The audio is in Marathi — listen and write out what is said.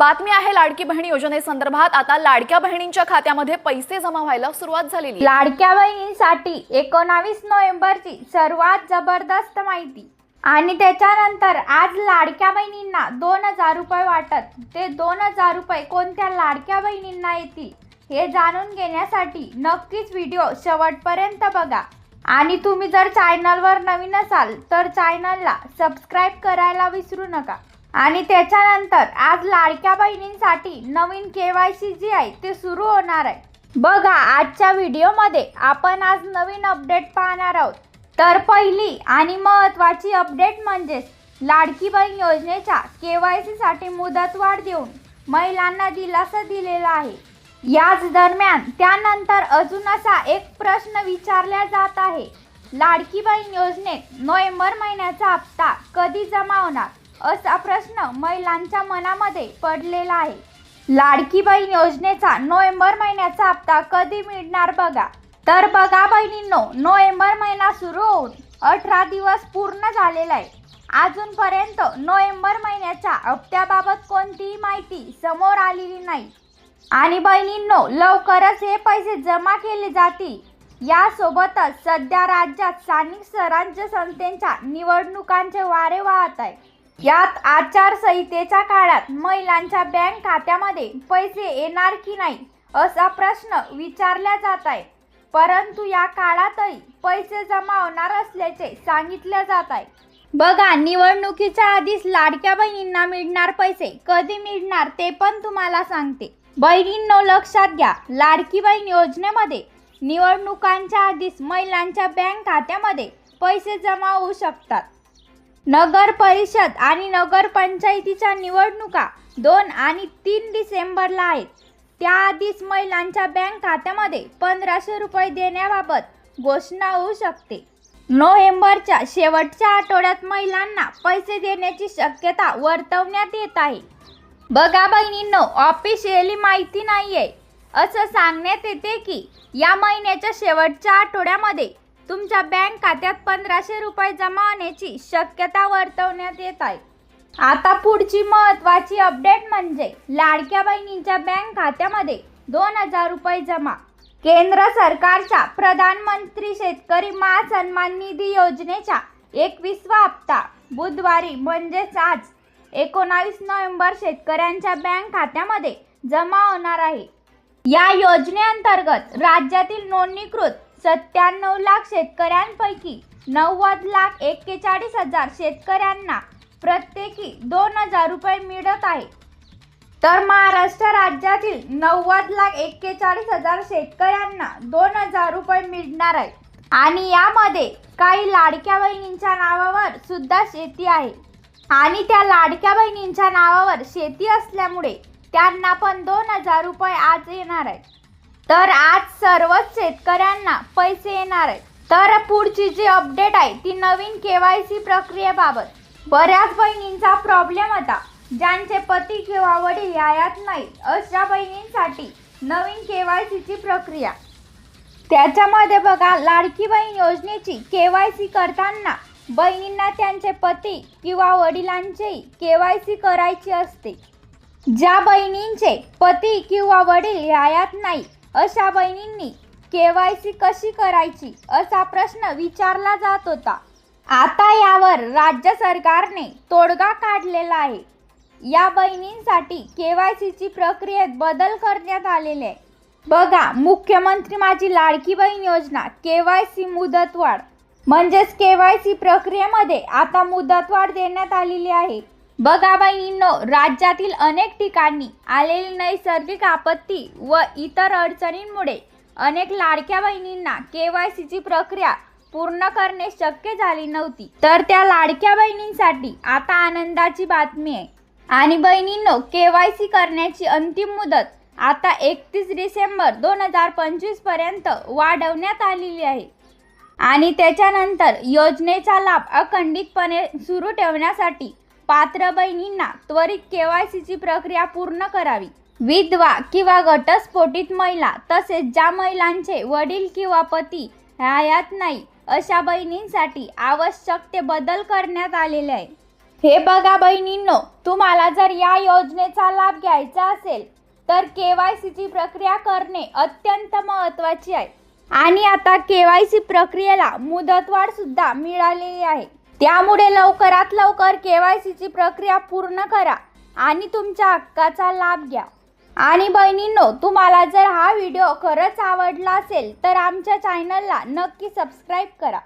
बातमी आहे लाडकी बहिणी योजनेसंदर्भात. आता लाडक्या बहिणींच्या खात्यामध्ये पैसे जमा व्हायला सुरुवात झालेली लाडक्या बहिणींसाठी एकोणावीस नोव्हेंबरची सर्वात जबरदस्त माहिती. आणि त्याच्यानंतर आज लाडक्या बहिणींना दोन हजार रुपये वाटत. ते दोन हजार रुपये कोणत्या लाडक्या बहिणींना येतील हे जाणून घेण्यासाठी नक्कीच व्हिडिओ शेवटपर्यंत बघा. आणि तुम्ही जर चॅनलवर नवीन असाल तर चॅनलला सबस्क्राईब करायला विसरू नका. आणि त्याच्यानंतर आज लाडक्या बहिणींसाठी नवीन के वाय सी जी आहे ते सुरू होणार आहे. बघा आजच्या व्हिडिओमध्ये आपण आज नवीन अपडेट पाहणार आहोत. तर पहिली आणि महत्त्वाची अपडेट म्हणजेच लाडकी बहीण योजनेच्या के वाय सीसाठी मुदतवाढ देऊन महिलांना दिलासा दिलेला आहे. याच दरम्यान त्यानंतर अजून असा एक प्रश्न विचारला जात आहे. लाडकी बहीण योजनेत नोव्हेंबर महिन्याचा हप्ता कधी जमा होणार? असा प्रश्न महिलांच्या मनामध्ये पडलेला आहे. लाडकी बहीण योजनेचा नोव्हेंबर महिन्याचा हप्ता कधी मिळणार बघा. तर बघा बहिणींनो नोव्हेंबर महिना सुरू होऊन अठरा दिवस पूर्ण झालेला आहे. अजूनपर्यंत नोव्हेंबर महिन्याच्या हप्त्याबाबत कोणतीही माहिती समोर आलेली नाही. आणि बहिणींनो लवकरच हे पैसे जमा केले जातील. यासोबतच सध्या राज्यात स्थानिक स्वराज्य संस्थेच्या निवडणुकांचे वारे वाहत आहे. यात आचारसंहितेच्या काळात महिलांच्या बँक खात्यामध्ये पैसे येणार की नाही असा प्रश्न विचारला जात आहे परंतु या काळातही पैसे जमा होणार असल्याचे सांगितले जात आहे बघा निवडणुकीच्या आधीच लाडक्या बहिणींना मिळणार पैसे कधी मिळणार ते पण तुम्हाला सांगते. बहिणींनो लक्षात घ्या लाडकी बहीण योजनेमध्ये निवडणुकांच्या आधीच महिलांच्या बँक खात्यामध्ये पैसे जमा होऊ शकतात. नगर परिषद आणि नगरपंचायतीच्या निवडणुका दोन आणि तीन डिसेंबरला आहेत. त्याआधीच महिलांच्या बँक खात्यामध्ये पंधराशे रुपये देण्याबाबत घोषणा होऊ शकते. नोव्हेंबरच्या शेवटच्या आठवड्यात महिलांना पैसे देण्याची शक्यता वर्तवण्यात येत आहे. बघा बहिणींनो ऑफिशियली माहिती नाही आहे असं सांगण्यात येते की या महिन्याच्या शेवटच्या आठवड्यामध्ये तुमच्या बँक खात्यात पंधराशे रुपये जमा होण्याची शक्यता वर्तवण्यात येत आहे. आता पुढची महत्त्वाची अपडेट म्हणजे लाडक्या बहिणींच्या बँक खात्यामध्ये दोन हजार रुपये जमा. केंद्र सरकारच्या प्रधानमंत्री शेतकरी महासन्मान निधी योजनेच्या एकवीसवा हप्ता बुधवारी म्हणजेच आज एकोणावीस नोव्हेंबर शेतकऱ्यांच्या बँक खात्यामध्ये जमा होणार आहे. या योजनेअंतर्गत राज्यातील नोंदणीकृत सत्त्याण्णव लाख शेतकऱ्यांपैकी नव्वद लाख एक्केचाळीस हजार शेतकऱ्यांना प्रत्येकी दोन हजार रुपये मिळत आहे. तर महाराष्ट्र राज्यातील नव्वद लाख एक्केचाळीस हजार शेतकऱ्यांना दोन हजार रुपये मिळणार आहे. आणि यामध्ये काही लाडक्या बहिणींच्या नावावर सुद्धा शेती आहे. आणि त्या लाडक्या बहिणींच्या नावावर शेती असल्यामुळे त्यांना पण दोन हजार रुपये आज येणार आहे तर आज सर्वच शेतकऱ्यांना पैसे येणार आहेत. तर पुढची जी अपडेट आहे ती नवीन के वाय सी प्रक्रियेबाबत. बऱ्याच बहिणींचा प्रॉब्लेम होता. ज्यांचे पती किंवा वडील यायात नाहीत अशा बहिणींसाठी नवीन के वाय सीची प्रक्रिया. त्याच्यामध्ये बघा लाडकी बहीण योजनेची के वाय सी करताना बहिणींना त्यांचे पती किंवा वडिलांचेही के वाय सी करायची असते. ज्या बहिणींचे पती किंवा वडील यायात नाही अशा बहिणींनी के वाय सी कशी करायची असा प्रश्न विचारला जात होता. आता यावर राज्य सरकारने तोडगा काढलेला आहे. या बहिणींसाठी के वाय सीची प्रक्रियेत बदल करण्यात आलेले आहे. बघा मुख्यमंत्री माझी लाडकी बहीण योजना के वाय सी मुदतवाढ. म्हणजेच के वाय सी प्रक्रियेमध्ये आता मुदतवाढ देण्यात आलेली आहे. बघा बहिणींनो राज्यातील अनेक ठिकाणी आलेली नैसर्गिक आपत्ती व इतर अडचणींमुळे अनेक लाडक्या बहिणींना के वाय सीची प्रक्रिया पूर्ण करणे शक्य झाली नव्हती. तर त्या लाडक्या बहिणींसाठी आता आनंदाची बातमी आहे. आणि बहिणींनो के वाय सी करण्याची अंतिम मुदत आता एकतीस डिसेंबर दोन हजार पंचवीसपर्यंत वाढवण्यात आलेली आहे. आणि त्याच्यानंतर योजनेचा लाभ अखंडितपणे सुरू ठेवण्यासाठी पात्र बहिणींना त्वरित के वाय सीची प्रक्रिया पूर्ण करावी. विधवा किंवा घटस्फोटित महिला तसेच ज्या महिलांचे वडील किंवा पती हयात नाही अशा बहिणींसाठी आवश्यक ते बदल करण्यात आलेले आहे. हे बघा बहिणींनो तुम्हाला जर या योजनेचा लाभ घ्यायचा असेल तर के वाय सीची प्रक्रिया करणे अत्यंत महत्त्वाची आहे. आणि आता के वाय सी प्रक्रियेला मुदतवाढ सुद्धा मिळालेली आहे. त्यामुळे लवकरात लवकर के वाय सीची प्रक्रिया पूर्ण करा आणि तुमच्या हक्काचा लाभ घ्या. आणि बहिणींनो तुम्हाला जर हा व्हिडिओ खरंच आवडला असेल तर आमच्या चॅनलला नक्की सबस्क्राईब करा.